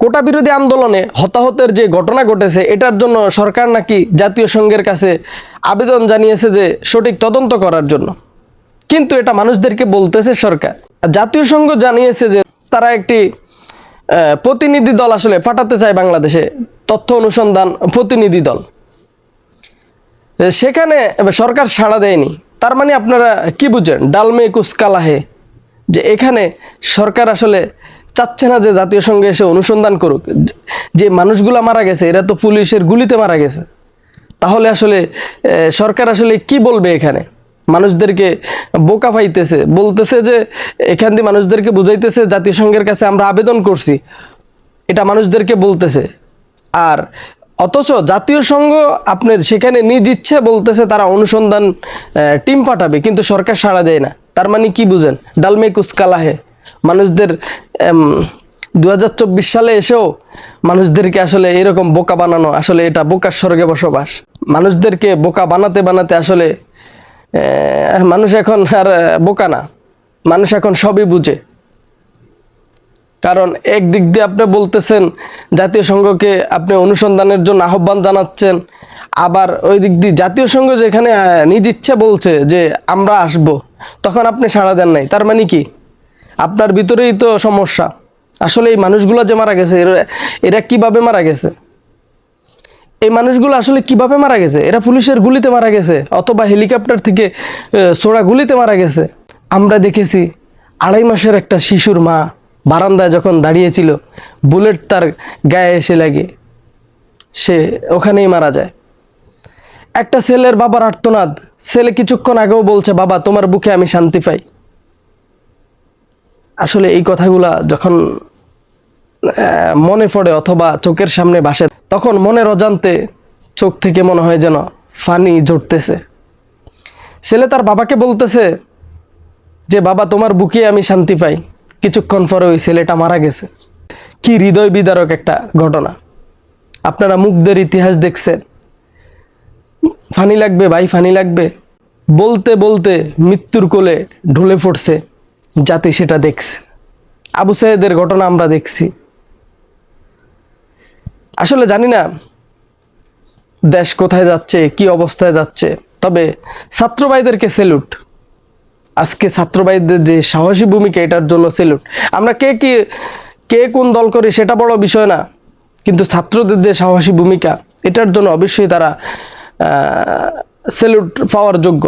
কোটা বিরোধী আন্দোলনে হতাহতের যে ঘটনা ঘটেছে, এটার জন্য সরকার নাকি জাতীয় সংঘের কাছে আবেদন জানিয়েছে যে সঠিক তদন্ত করার জন্য। কিন্তু এটা মানুষদেরকে বলতেছে সরকার। জাতীয় সংঘ জানিয়েছে যে তারা একটি প্রতিনিধি দল আসলে পাঠাতে চায় বাংলাদেশে, তথ্য অনুসন্ধান প্রতিনিধি দল। সেখানে সরকার সাড়া দেয়নি। তার মানে আপনারা কি বুঝেন? ডালমে কুসকালাহে যে এখানে সরকার আসলে চাচ্ছে না যে জাতীয় সঙ্গে এসে অনুসন্ধান করুক। যে- মানুষগুলো মারা গেছে, এরা তো পুলিশের গুলিতে মারা গেছে। তাহলে আসলে সরকার আসলে কি বলবে এখানে? মানুষদেরকে বোকা পাইতেছে বলতেছে যে এখান দিয়ে মানুষদেরকে বুঝাইতেছে জাতীয় সংঘের কাছে আমরা আবেদন করছি। এটা মানুষদেরকে বলতেছে। আর অথচ জাতীয় সংঘ আপনার সেখানে নিজ ইচ্ছে বলতেছে তারা অনুসন্ধান টিম পাঠাবে, কিন্তু সরকার সাড়া দেয় না। তার মানে কি বুঝেন? ডালমে কুচকালাহে। মানুষদের দু হাজার চব্বিশ সালে এসেও মানুষদেরকে আসলে এরকম বোকা বানানো, আসলে এটা বোকার স্বর্গে বসবাস। মানুষদেরকে বোকা বানাতে বানাতে আসলে মানুষ এখন আর বোকা না। মানুষ এখন সবই বুঝে। কারণ এক দিক দিয়ে আপনি বলতেছেন, জাতীয় সংঘকে আপনি অনুসন্ধানের জন্য আহ্বান জানাচ্ছেন, আবার ওই দিক দিয়ে জাতীয় সংঘ যেখানে নিজ ইচ্ছে বলছে যে আমরা আসব, তখন আপনি সাড়া দেন নাই। তার মানে কি? আপনার ভিতরেই তো সমস্যা। আসলে এই মানুষগুলো যে মারা গেছে, এরা এরা কীভাবে মারা গেছে? এই মানুষগুলো আসলে কীভাবে মারা গেছে? এরা পুলিশের গুলিতে মারা গেছে, অথবা হেলিকপ্টার থেকে ছোড়া গুলিতে মারা গেছে। আমরা দেখেছি আড়াই মাসের একটা শিশুর মা বারান্দায় যখন দাঁড়িয়েছিল, বুলেট তার গায়ে এসে লাগে। সে ওখানেই মারা যায়। একটা ছেলের বাবার আর্তনাদ। ছেলে কিছুক্ষণ আগেও বলছে, বাবা, তোমার বুকে আমি শান্তি পাই। আসলে এই কথাগুলা যখন মনে পড়ে অথবা চোখের সামনে ভাসে, তখন মনের অজান্তে চোখ থেকে মনে হয় যেন ফানি ঝরতেছে ছেলে তার বাবাকে বলতেছে যে, বাবা, তোমার বুকে আমি শান্তি পাই। কিছুক্ষণ পরে ওই ছেলেটা মারা গেছে। কি হৃদয় বিদারক একটা ঘটনা। আপনারা মুগ্ধের ইতিহাস দেখছেন। ফানি লাগবে, ভাই, ফানি লাগবে। বলতে বলতে মৃত্যুর কোলে ঢলে পড়ছে। জাতি সেটা দেখছে। আবু সাহেদের ঘটনা আমরা দেখছি। আসলে জানি না, দেশ কোথায় যাচ্ছে, কি অবস্থায় যাচ্ছে, তবে ছাত্র ভাইদেরকে সেলুট আজকে ছাত্র ভাইদের যে সাহসী ভূমিকা, এটার জন্য সেলুট আমরা কে কি, কে কোন দল করি সেটা বড় বিষয় না, কিন্তু ছাত্রদের যে সাহসী ভূমিকা, এটার জন্য অবশ্যই তারা সেলুট পাওয়ার যোগ্য।